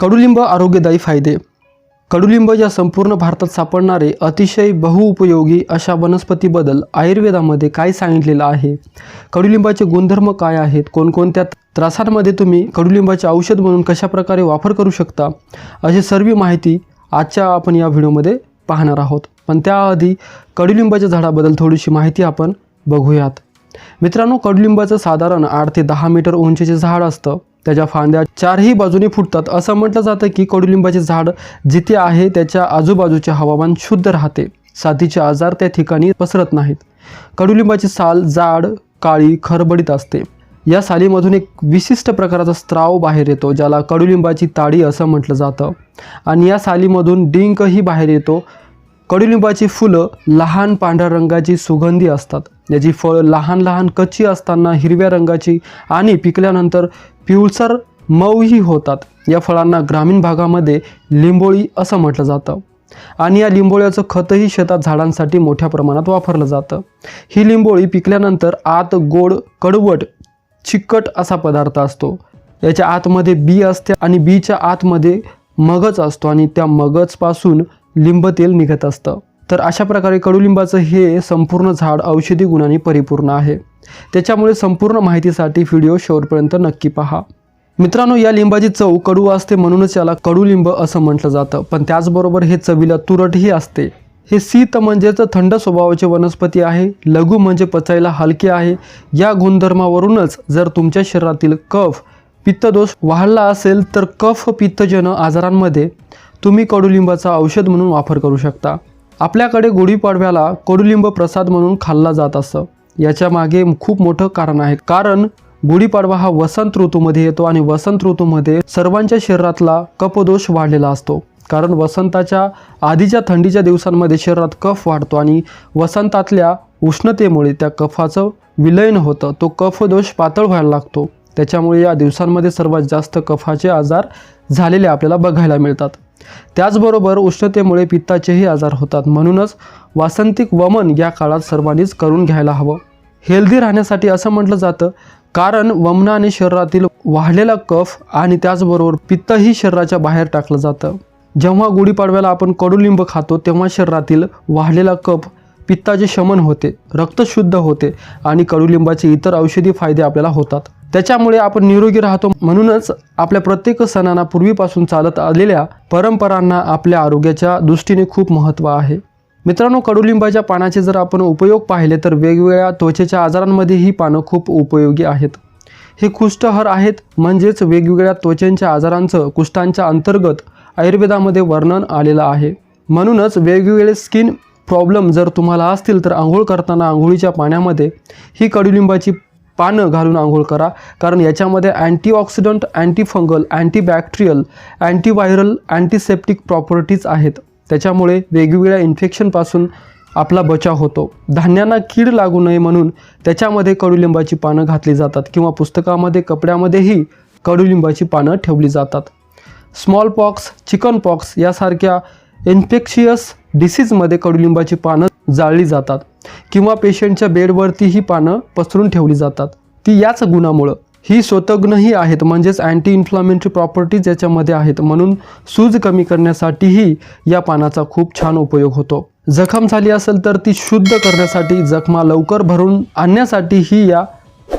कडुलिंब आरोग्यदायी फायदे. कडुलिंब या संपूर्ण भारतात सापडणारे अतिशय बहुउपयोगी अशा वनस्पतीबद्दल आयुर्वेदामध्ये काय सांगितलेलं आहे? कडुलिंबाचे गुणधर्म काय आहेत? कोणकोणत्या त्रासांमध्ये तुम्ही कडुलिंबाचे औषध म्हणून कशाप्रकारे वापर करू शकता? अशी सर्व माहिती आजच्या आपण या व्हिडिओमध्ये पाहणार आहोत. पण त्याआधी कडुलिंबाच्या झाडाबद्दल थोडीशी माहिती आपण बघूयात. मित्रांनो कडुलिंबाचं साधारण आठ ते दहा मीटर उंचीचे झाड असतं. त्याच्या फांद्या चारही बाजूने फुटतात. असं म्हटलं जातं की कडुलिंबाचे झाड जिथे आहे त्याच्या आजूबाजूचे हवामान शुद्ध राहते. साथीचे आजार त्या ठिकाणी पसरत नाहीत. कडुलिंबाची साल जाड काळी खरबडीत असते. या सालीमधून एक विशिष्ट प्रकारचा स्त्राव बाहेर येतो ज्याला कडुलिंबाची ताडी असं म्हटलं जातं. आणि या सालीमधून डिंकही बाहेर येतो. कडुलिंबाची फुलं लहान पांढऱ्या रंगाची सुगंधी असतात. याची फळं लहान लहान कच्ची असताना हिरव्या रंगाची आणि पिकल्यानंतर पिवळसर मऊही होतात. या फळांना ग्रामीण भागामध्ये लिंबोळी असं म्हटलं जातं. आणि या लिंबोळ्याचं खतही शेतात झाडांसाठी मोठ्या प्रमाणात वापरलं जातं. ही लिंबोळी पिकल्यानंतर आत गोड कडवट चिकट असा पदार्थ असतो. याच्या आतमध्ये बी असते आणि बीच्या आतमध्ये मगज असतो आणि त्या मगजपासून लिंब तेल निघत असतं. तर अशा प्रकारे कडुलिंबाचं हे संपूर्ण झाड औषधी गुणांनी परिपूर्ण आहे. त्याच्यामुळे संपूर्ण माहितीसाठी व्हिडिओ शेवटपर्यंत नक्की पहा. मित्रांनो या लिंबाची चव कडू असते म्हणूनच याला कडुलिंब असं म्हटलं जातं. पण त्याचबरोबर हे चवीला तुरटही असते. हे शीत म्हणजेच थंड स्वभावाचे वनस्पती आहे. लघु म्हणजे पचायला हलके आहे. या गुणधर्मावरूनच जर तुमच्या शरीरातील कफ पित्तदोष वाढला असेल तर कफ पित्तजन आजारांमध्ये तुम्ही कडुलिंबाचा औषध म्हणून वापर करू शकता. आपल्याकडे गुढीपाडव्याला कडुलिंब प्रसाद म्हणून खाल्ला जात असतं. याच्या मागे खूप मोठं कारण आहे. कारण गुढीपाडवा हा वसंत ऋतूमध्ये येतो आणि वसंत ऋतूमध्ये सर्वांच्या शरीरातला कपदोष वाढलेला असतो. कारण वसंताच्या आधीच्या थंडीच्या दिवसांमध्ये शरीरात कफ वाढतो आणि वसंतातल्या उष्णतेमुळे त्या कफाचं विलयन होतं. तो कफदोष पातळ व्हायला लागतो. त्याच्यामुळे या दिवसांमध्ये सर्वात जास्त कफाचे आजार झालेले आपल्याला बघायला मिळतात. त्याचबरोबर उष्णतेमुळे पित्ताचेही आजार होतात. म्हणूनच वासंतिक वमन या काळात सर्वांनीच करून घ्यायला हवं. हेल्दी राहण्यासाठी असं म्हटलं जातं कारण वमनाने शरीरातील वाढलेला कफ आणि त्याचबरोबर पित्तही शरीराच्या बाहेर टाकलं जातं. जेव्हा गुढीपाडव्याला आपण कडुलिंब खातो तेव्हा शरीरातील वाढलेला कफ पित्ताचे शमन होते रक्त शुद्ध होते आणि कडुलिंबाचे इतर औषधी फायदे आपल्याला होतात. त्याच्यामुळे आपण निरोगी राहतो. म्हणूनच आपल्या प्रत्येक सणांना पूर्वीपासून चालत आलेल्या परंपरांना आपल्या आरोग्याच्या दृष्टीने खूप महत्त्व आहे. मित्रांनो कडुलिंबाच्या पानाचे जर आपण उपयोग पाहिले तर वेगवेगळ्या त्वचेच्या आजारांमध्ये ही पानं खूप उपयोगी आहेत. हे कुष्ठहर आहेत म्हणजेच वेगवेगळ्या त्वचेच्या आजारांचं कुष्ठांच्या अंतर्गत आयुर्वेदामध्ये वर्णन आलेलं आहे. म्हणूनच वेगवेगळे स्किन प्रॉब्लेम जर तुम्हाला असतील तर आंघोळ करताना आंघोळीच्या पाण्यामध्ये ही कडुलिंबाची पानं घालून आंघोळ करा. कारण याच्यामध्ये antioxidant antifungal antibacterial antiviral antiseptic properties आहेत. त्याच्यामुळे वेगवेगळ्या इन्फेक्शनपासून आपला बचाव होतो. धान्यांना कीड लागू नये म्हणून त्याच्यामध्ये कडुलिंबाची पानं घातली जातात किंवा पुस्तकामध्ये कपड्यामध्येही कडुलिंबाची पानं ठेवली जातात. स्मॉल पॉक्स चिकन पॉक्स यासारख्या इन्फेक्शियस डिसीजमध्ये कडुलिंबाची पानं जाळली जातात. किंवा पेशंटच्या बेडवरती ही पानं पसरून ठेवली जातात. ती याच गुणामुळं. ही स्वतग्नही आहेत म्हणजेच अँटी इन्फ्लामेटरी प्रॉपर्टीज याच्यामध्ये आहेत. म्हणून सूज कमी करण्यासाठीही या पानाचा खूप छान उपयोग होतो. जखम झाली असेल तर ती शुद्ध करण्यासाठी जखमा लवकर भरून आणण्यासाठीही या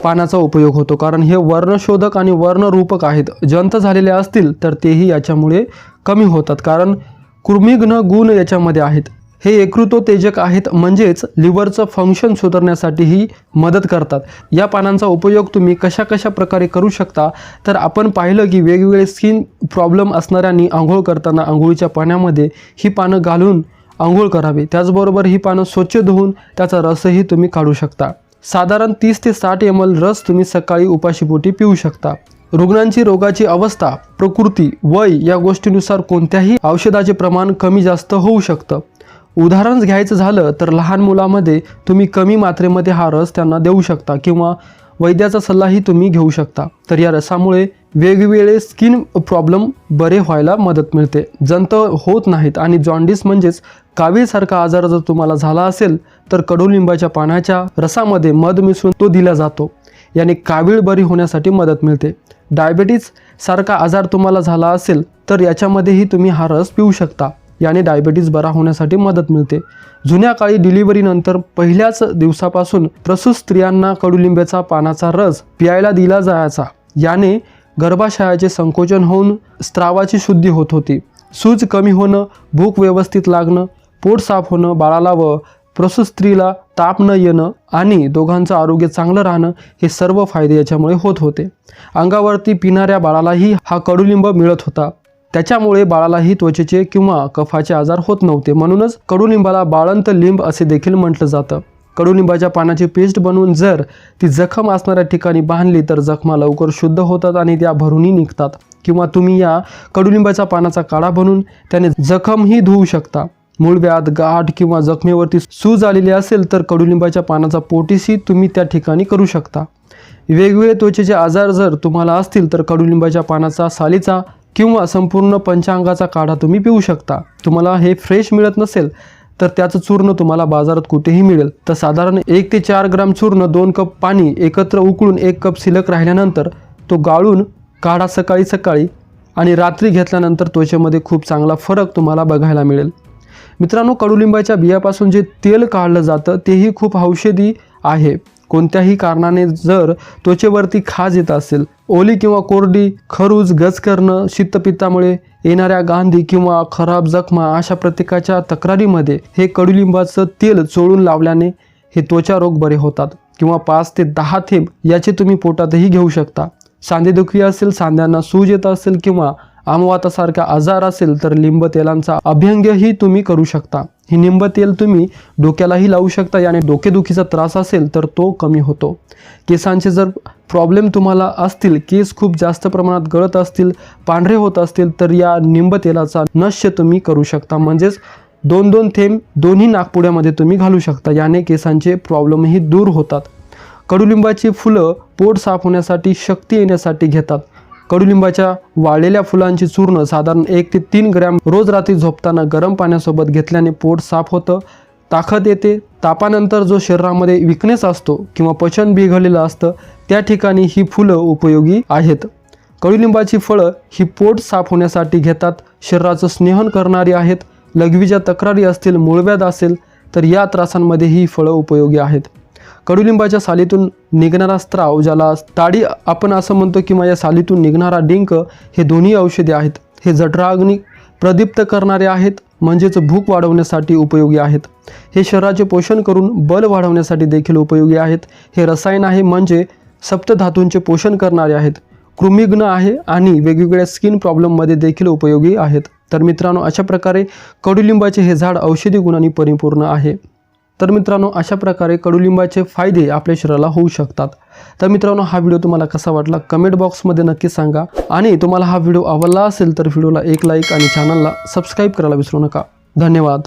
पानाचा उपयोग होतो. कारण हे वर्णशोधक आणि वर्णरूपक आहेत. जंत झालेले असतील तर तेही याच्यामुळे कमी होतात. कारण कृमिघ्न गुण याच्यामध्ये आहेत. हे यकृतोत्तेजक आहेत म्हणजेच लिव्हरचं फंक्शन सुधारण्यासाठीही मदत करतात. या पानांचा उपयोग तुम्ही कशा कशा प्रकारे करू शकता? तर आपण पाहिलं की वेगवेगळे स्किन प्रॉब्लेम असणाऱ्यांनी आंघोळ करताना आंघोळीच्या पाण्यामध्ये ही पानं घालून आंघोळ करावी. त्याचबरोबर ही पानं स्वच्छ धुवून त्याचा रसही तुम्ही काढू शकता. साधारण तीस ते साठ एम एल रस तुम्ही सकाळी उपाशीपोटी पिऊ शकता. रुग्णांची रोगाची अवस्था प्रकृती वय या गोष्टीनुसार कोणत्याही औषधाचे प्रमाण कमी जास्त होऊ शकतं. उदाहरण घ्यायचं झालं तर लहान मुलामध्ये तुम्ही कमी मात्रेमध्ये हा रस त्यांना देऊ शकता किंवा वैद्याचा सल्लाही तुम्ही घेऊ शकता. तर या रसामुळे वेगवेगळे स्किन प्रॉब्लेम बरे व्हायला मदत मिळते. जंत होत नाहीत आणि जॉन्डिस म्हणजेच कावीसारखा आजार जर तुम्हाला झाला असेल तर कडुलिंबाच्या पाण्याच्या रसामध्ये मध मिसळून तो दिला जातो. याने कावीळ बरी होण्यासाठी मदत मिळते. डायबेटीज सारखा आजार तुम्हाला झाला असेल तर याच्यामध्येही तुम्ही हा रस पिऊ शकता. याने डायबेटीज बरा होण्यासाठी मदत मिळते. जुन्या काळी डिलिव्हरीनंतर पहिल्याच दिवसापासून प्रसूत स्त्रियांना कडुलिंब्याचा पानाचा रस प्यायला दिला जायचा. याने गर्भाशयाचे संकोचन होऊन स्त्रावाची शुद्धी होत होती. सूज कमी होणं भूक व्यवस्थित लागणं पोट साफ होणं बाळाला व प्रसूत स्त्रीला ताप न येणं आणि दोघांचं आरोग्य चांगलं राहणं हे सर्व फायदे याच्यामुळे होत होते. अंगावरती पिणाऱ्या बाळालाही हा कडुलिंब मिळत होता. त्याच्यामुळे बाळालाही त्वचेचे किंवा कफाचे आजार होत नव्हते. म्हणूनच कडुलिंबाला बाळंत लिंब असे देखील म्हटलं जातं. कडुलिंबाच्या पानाची पेस्ट बनवून जर ती जखम असणाऱ्या ठिकाणी बांधली तर जखमा लवकर शुद्ध होतात आणि त्या भरूनही निघतात. किंवा तुम्ही या कडुलिंबाच्या पानाचा काढा बनवून त्याने जखमही धुवू शकता. मूळव्याध गाठ किंवा जखमेवरती सूज आलेली असेल तर कडुलिंबाच्या पानाचा पोटीसही तुम्ही त्या ठिकाणी करू शकता. वेगवेगळे त्वचेचे आजार जर तुम्हाला असतील तर कडुलिंबाच्या पानाचा सालीचा किंवा संपूर्ण पंचांगाचा काढा तुम्ही पिऊ शकता. तुम्हाला हे फ्रेश मिळत नसेल तर त्याचं चूर्ण तुम्हाला बाजारात कुठेही मिळेल. तर साधारण एक ते चार ग्राम चूर्ण दोन कप पाणी एकत्र उकळून एक कप शिल्लक राहिल्यानंतर तो गाळून काढा सकाळी सकाळी आणि रात्री घेतल्यानंतर त्वचेमध्ये खूप चांगला फरक तुम्हाला बघायला मिळेल. मित्रांनो कडुलिंबाच्या बियापासून जे तेल काढलं जातं तेही खूप औषधी आहे. कोणत्याही कारणाने जर त्वचेवरती खाज येत असेल ओली किंवा कोरडी खरूज गज करणं शीतपित्तामुळे येणाऱ्या गांधी किंवा खराब जखमा अशा प्रत्येकाच्या तक्रारीमध्ये हे कडुलिंबाचं तेल चोळून लावल्याने हे त्वचा रोग बरे होतात किंवा पाच ते दहा थेंब याचे तुम्ही पोटातही घेऊ शकता. सांधेदुखी असेल सांध्यांना सूज येत असेल किंवा आमवातासारखा आजार असेल तर लिंब तेलांचा अभ्यंगही तुम्ही करू शकता. ही निंब तेल तुम्ही डोक्यालाही लावू शकता याने डोकेदुखीचा त्रास असेल तर तो कमी होतो. केसांचे जर प्रॉब्लेम तुम्हाला असतील केस खूप जास्त प्रमाणात गळत असतील पांढरे होत असतील तर या निंब तेलाचा नश्य तुम्ही करू शकता. म्हणजेच दोन दोन थेंब दोन्ही नागपुड्यामध्ये तुम्ही घालू शकता याने केसांचे प्रॉब्लेमही दूर होतात. कडुलिंबाची फुलं पोट साफ होण्यासाठी शक्ती येण्यासाठी घेतात. कडुलिंबाच्या वाळलेल्या फुलांची चूर्ण साधारण एक ते तीन ग्रॅम रोज रात्री झोपताना गरम पाण्यासोबत घेतल्याने पोट साफ होतं. ताकद येते. तापानंतर जो शरीरामध्ये विकनेस असतो किंवा पचन बिघडलेलं असतं त्या ठिकाणी ही फुलं उपयोगी आहेत. कडुलिंबाची फळं ही पोट साफ होण्यासाठी घेतात. शरीराचं स्नेहन करणारी आहेत. लघवीच्या तक्रारी असतील मूळव्याध असेल तर या त्रासांमध्ये ही फळं उपयोगी आहेत. कडुलिंबाच्या सालीतून निघणारा स्त्राव ज्याला ताडी आपण असं म्हणतो किंवा या सालीतून निघणारा डिंक हे दोन्ही औषधे आहेत. हे जठराग्नी प्रदीप्त करणारे आहेत म्हणजेच भूक वाढवण्यासाठी उपयोगी आहेत. हे शरीराचे पोषण करून बल वाढवण्यासाठी देखील उपयोगी आहेत. हे रसायन आहे म्हणजे सप्तधातूंचे पोषण करणारे आहेत. कृमिघ्न आहे आणि वेगवेगळ्या स्किन प्रॉब्लेममध्ये देखील उपयोगी आहेत. तर मित्रांनो अशा प्रकारे कडुलिंबाचे हे झाड औषधी गुणांनी परिपूर्ण आहे. तर मित्रांनो अशा प्रकारे कडुलिंबाचे फायदे आपल्या शरीराला होऊ शकतात. तर मित्रांनो हा व्हिडिओ तुम्हाला कसा वाटला कमेंट बॉक्समध्ये नक्की सांगा. आणि तुम्हाला हा व्हिडिओ आवडला असेल तर व्हिडिओला एक लाईक आणि चॅनलला सबस्क्राईब करायला विसरू नका. धन्यवाद.